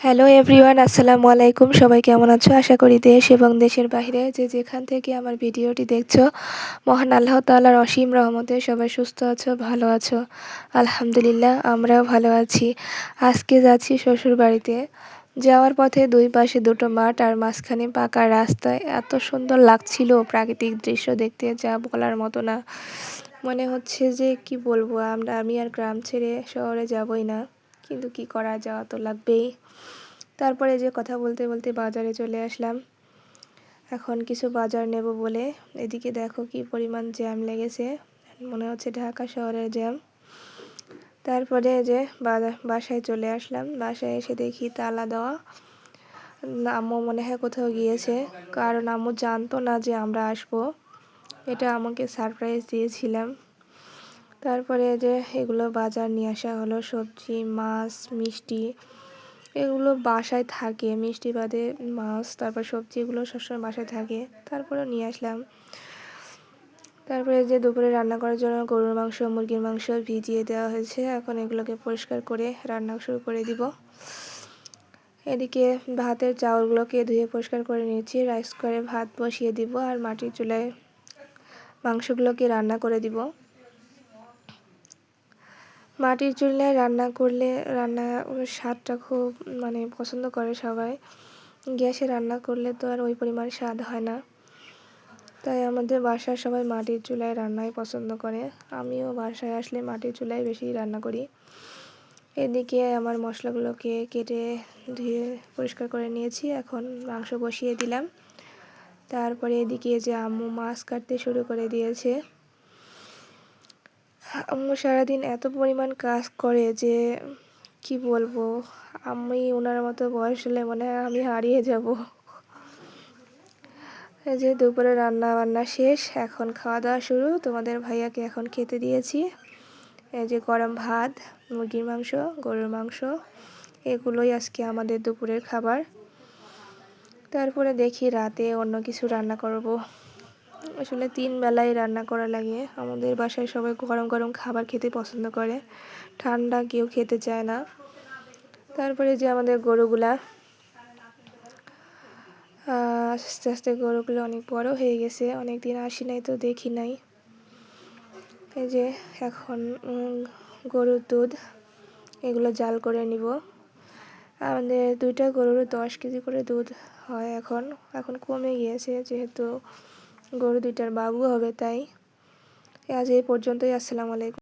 Hello everyone আসসালামু আলাইকুম। সবাই কেমন আছো? আশা করি দেশ এবং দেশের বাইরে যে যেখান থেকে আমার ভিডিওটি দেখছ, মহান আল্লাহ তাআলার অসীম রহমতে সবাই সুস্থ আছো, ভালো আছো। আলহামদুলিল্লাহ, আমরাও ভালো আছি। আজকে যাচ্ছি শ্বশুর বাড়িতে যাওয়ার পথে দুই পাশে দুটো মাঠ আর মাঝখানে পাকা রাস্তায় এত সুন্দর লাগছিল প্রাকৃতিক দৃশ্য দেখতে, যা বলার মতো না। মনে হচ্ছে যে কি বলব, আমরা, আমি আর গ্রাম ছেড়ে শহরে যাবই না। কিন্তু কি করা যাওয়া তো লাগবেই। তারপরে যে কথা বলতে বলতে বাজারে চলে আসলাম। এখন কিছু বাজার নেব বলে। এদিকে দেখো কি পরিমাণ জ্যাম লেগেছে। মনে হচ্ছে ঢাকা শহরের জ্যাম। তারপরে যে বাসায় চলে আসলাম। বাসায় এসে দেখি তালা দেওয়া। আম্মু মনে হয় কোথাও গিয়েছে। কারণ আম্মু জানতো না যে আমরা আসব। এটা আমাকে সারপ্রাইজ দিয়েছিলাম। তারপরে যে এগুলো বাজার নিয়ে আসা হলো, সবজি, মাছ, মিষ্টি, এগুলো বাসায় থাকে। মিষ্টি বাদে মাছ, তারপর সবজি এগুলো সবসময় বাসায় থাকে। তারপরে নিয়ে আসলাম। তারপরে যে দুপুরে রান্না করার জন্য গরুর মাংস, মুরগির মাংস ভিজিয়ে দেওয়া হয়েছে। এখন এগুলোকে পরিষ্কার করে রান্না শুরু করে দিব। এদিকে ভাতের চাউলগুলোকে ধুয়ে পরিষ্কার করে নিয়েছি। রাইস করে ভাত বসিয়ে দিব আর মাটির চুলায় মাংসগুলোকে রান্না করে দিব। মাটির চুলায় রান্না করলে রান্না স্বাদটা খুব মানে পছন্দ করে সবাই। গ্যাসে রান্না করলে তো আর ওই পরিমাণ স্বাদ হয় না। তাই আমাদের বাসায় সবাই মাটির চুলায় রান্নাই পছন্দ করে। আমিও বাসায় আসলে মাটির চুলায় বেশি রান্না করি। এদিকে আমার মশলাগুলোকে কেটে ধুয়ে পরিষ্কার করে নিয়েছি। এখন মাংস বসিয়ে দিলাম। তারপরে এদিকে যে আম্মু মাছ কাটতে শুরু করে দিয়েছে। আম্মু সারাদিন এত পরিমাণ কাজ করে যে কি বলব? আমি ওনার মতো বয়স হলে মনে হয় আমি হারিয়ে যাব। যে দুপুরে রান্না বান্না শেষ, এখন খাওয়া দাওয়া শুরু। তোমাদের ভাইয়াকে এখন খেতে দিয়েছি। এই যে গরম ভাত, মুরগির মাংস, গরুর মাংস, এগুলোই আজকে আমাদের দুপুরের খাবার। তারপরে দেখি রাতে অন্য কিছু রান্না করব। আসলে তিন বেলায় রান্না করা লাগে। আমাদের বাসায় সবাই গরম গরম খাবার খেতে পছন্দ করে। ঠান্ডা কেউ খেতে চায় না। তারপরে যে আমাদের গরুগুলা আস্তে আস্তে গরুগুলো অনেক বড় হয়ে গেছে। অনেক দিন আসি নাই তো দেখি নাই। এই যে এখন গরুর দুধ, এগুলো জাল করে নিব। আমাদের দুইটা গরুর দশ কেজি করে দুধ হয় এখন। এখন কমে গিয়েছে যেহেতু গরু দুইটার বাবু হবে তাই। আজ এই পর্যন্তই আসসালামু আলাইকুম।